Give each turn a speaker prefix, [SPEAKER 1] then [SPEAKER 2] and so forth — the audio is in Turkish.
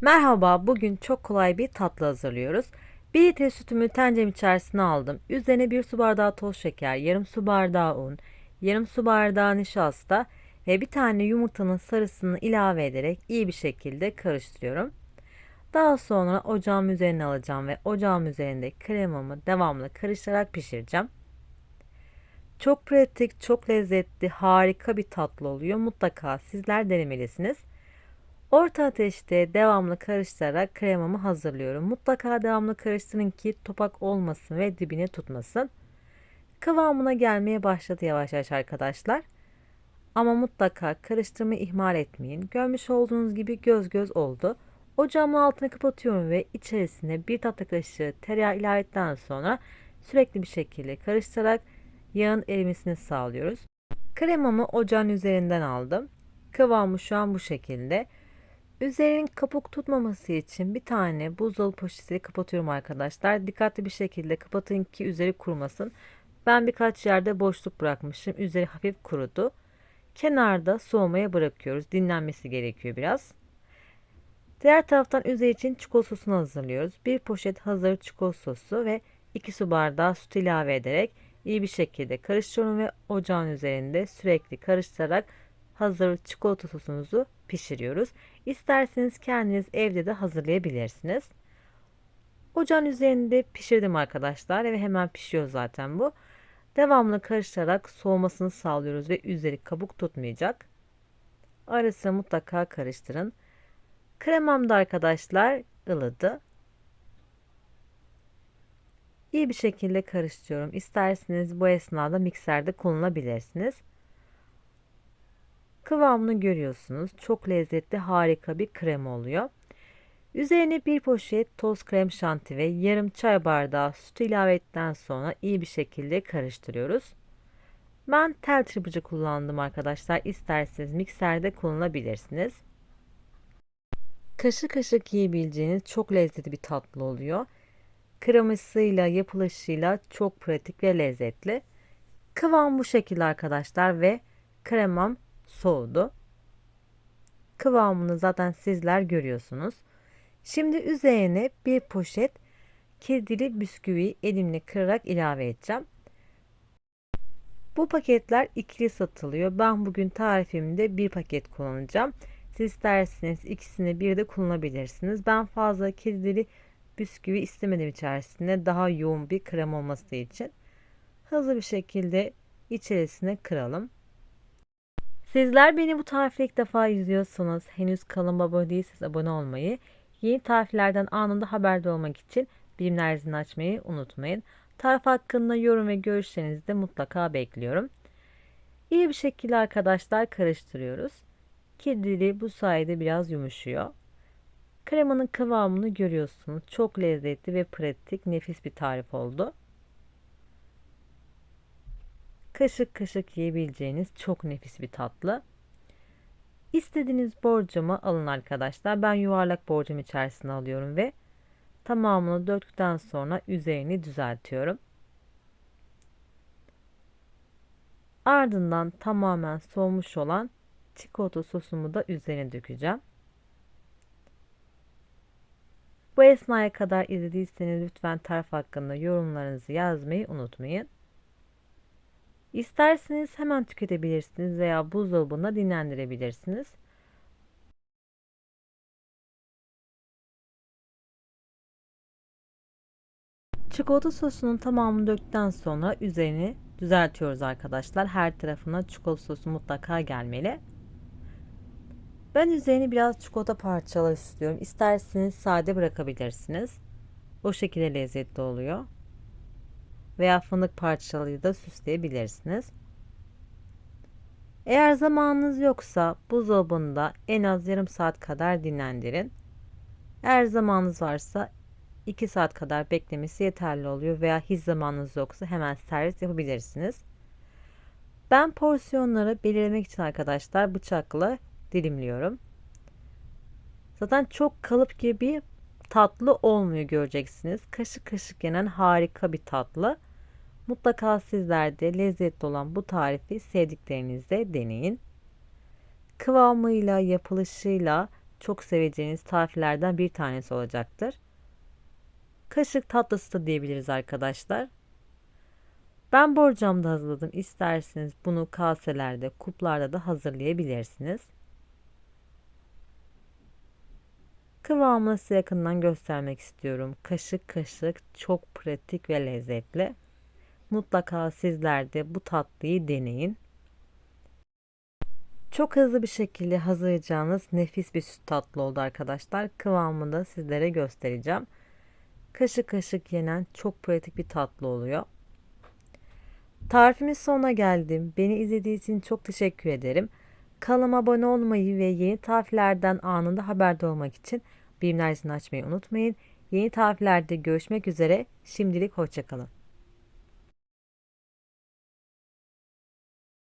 [SPEAKER 1] Merhaba, bugün çok kolay bir tatlı hazırlıyoruz. 1 litre sütümü tencerem içerisine aldım. Üzerine 1 su bardağı toz şeker, yarım su bardağı un, yarım su bardağı nişasta ve bir tane yumurtanın sarısını ilave ederek iyi bir şekilde karıştırıyorum. Daha sonra ocağım üzerine alacağım ve ocağım üzerinde kremamı devamlı karıştırarak pişireceğim. Çok pratik, çok lezzetli, harika bir tatlı oluyor. Mutlaka sizler denemelisiniz. Orta ateşte devamlı karıştırarak kremamı hazırlıyorum. Mutlaka devamlı karıştırın ki topak olmasın ve dibine tutmasın. Kıvamına gelmeye başladı yavaş yavaş arkadaşlar. Ama mutlaka karıştırmayı ihmal etmeyin. Görmüş olduğunuz gibi göz göz oldu. Ocağımın altını kapatıyorum ve içerisine bir tatlı kaşığı tereyağı ilave ettikten sonra sürekli bir şekilde karıştırarak yağın erimesini sağlıyoruz. Kremamı ocağın üzerinden aldım. Kıvamı şu an bu şekilde. Üzerinin kabuk tutmaması için bir tane buzdolabı poşetiyle kapatıyorum arkadaşlar. Dikkatli bir şekilde kapatın ki üzeri kurumasın. Ben birkaç yerde boşluk bırakmışım. Üzeri hafif kurudu. Kenarda soğumaya bırakıyoruz. Dinlenmesi gerekiyor biraz. Diğer taraftan üzeri için çikolata sosunu hazırlıyoruz. Bir poşet hazır çikolata sosu ve 2 su bardağı süt ilave ederek iyi bir şekilde karıştırıyorum ve ocağın üzerinde sürekli karıştırarak hazır çikolata sosumuzu pişiriyoruz. İsterseniz kendiniz evde de hazırlayabilirsiniz. Ocağın üzerinde pişirdim arkadaşlar ve hemen pişiyor zaten bu. Devamlı karıştırarak soğumasını sağlıyoruz ve üzeri kabuk tutmayacak. Arası mutlaka karıştırın. Kremam da arkadaşlar ılıdı. İyi bir şekilde karıştırıyorum. İsterseniz bu esnada mikserde kullanabilirsiniz. Kıvamını görüyorsunuz. Çok lezzetli harika bir krem oluyor. Üzerine bir poşet toz krem şanti ve yarım çay bardağı süt ilave ettikten sonra iyi bir şekilde karıştırıyoruz. Ben tel çırpıcı kullandım arkadaşlar. İsterseniz mikserde kullanabilirsiniz. Kaşık kaşık yiyebileceğiniz çok lezzetli bir tatlı oluyor. Kremasıyla yapılışıyla çok pratik ve lezzetli. Kıvam bu şekilde arkadaşlar ve kremam soğudu. Kıvamını zaten sizler görüyorsunuz. Şimdi üzerine bir poşet kedili bisküvi elimle kırarak ilave edeceğim. Bu paketler ikili satılıyor. Ben bugün tarifimde bir paket kullanacağım. Siz isterseniz ikisini bir de kullanabilirsiniz. Ben fazla kedili bisküvi istemedim içerisinde daha yoğun bir krem olması için. Hızlı bir şekilde içerisine kıralım. Sizler beni bu tarifi ilk defa izliyorsanız henüz kanalıma abone değilseniz abone olmayı, yeni tariflerden anında haberdar olmak için bilimler zilini açmayı unutmayın. Tarif hakkında yorum ve görüşlerinizi de mutlaka bekliyorum. İyi bir şekilde arkadaşlar karıştırıyoruz. Kedili bu sayede biraz yumuşuyor. Kremanın kıvamını görüyorsunuz. Çok lezzetli ve pratik, nefis bir tarif oldu. Kaşık kaşık yiyebileceğiniz çok nefis bir tatlı. İstediğiniz borcamı alın arkadaşlar. Ben yuvarlak borcam içerisine alıyorum ve tamamını döktükten sonra üzerini düzeltiyorum. Ardından tamamen soğumuş olan çikolata sosumu da üzerine dökeceğim. Bu esnaya kadar izlediyseniz lütfen tarif hakkında yorumlarınızı yazmayı unutmayın. İsterseniz hemen tüketebilirsiniz veya buzdolabında dinlendirebilirsiniz. Çikolata sosunun tamamını döktükten sonra üzerini düzeltiyoruz arkadaşlar. Her tarafına çikolata sosu mutlaka gelmeli. Ben üzerine biraz çikolata parçaları istiyorum. İsterseniz sade bırakabilirsiniz. O şekilde lezzetli oluyor veya fındık parçalarıyla da süsleyebilirsiniz. Eğer zamanınız yoksa buzdolabında en az yarım saat kadar dinlendirin. Eğer zamanınız varsa 2 saat kadar beklemesi yeterli oluyor veya hiç zamanınız yoksa hemen servis yapabilirsiniz. Ben porsiyonları belirlemek için arkadaşlar bıçakla dilimliyorum. Zaten çok kalıp gibi tatlı olmuyor göreceksiniz. Kaşık kaşık yenen harika bir tatlı. Mutlaka sizler de lezzetli olan bu tarifi sevdiklerinizle deneyin. Kıvamıyla, yapılışıyla çok seveceğiniz tariflerden bir tanesi olacaktır. Kaşık tatlısı da diyebiliriz arkadaşlar. Ben borcamda hazırladım. İsterseniz bunu kaselerde, kuplarda da hazırlayabilirsiniz. Kıvamını size yakından göstermek istiyorum. Kaşık kaşık çok pratik ve lezzetli. Mutlaka sizler de bu tatlıyı deneyin. Çok hızlı bir şekilde hazırlayacağınız nefis bir süt tatlı oldu arkadaşlar. Kıvamını da sizlere göstereceğim. Kaşık kaşık yenen çok pratik bir tatlı oluyor. Tarifimin sonuna geldim. Beni izlediğiniz için çok teşekkür ederim. Kanalıma abone olmayı ve yeni tariflerden anında haberdar olmak için bilimler açmayı unutmayın. Yeni tariflerde görüşmek üzere. Şimdilik hoşçakalın.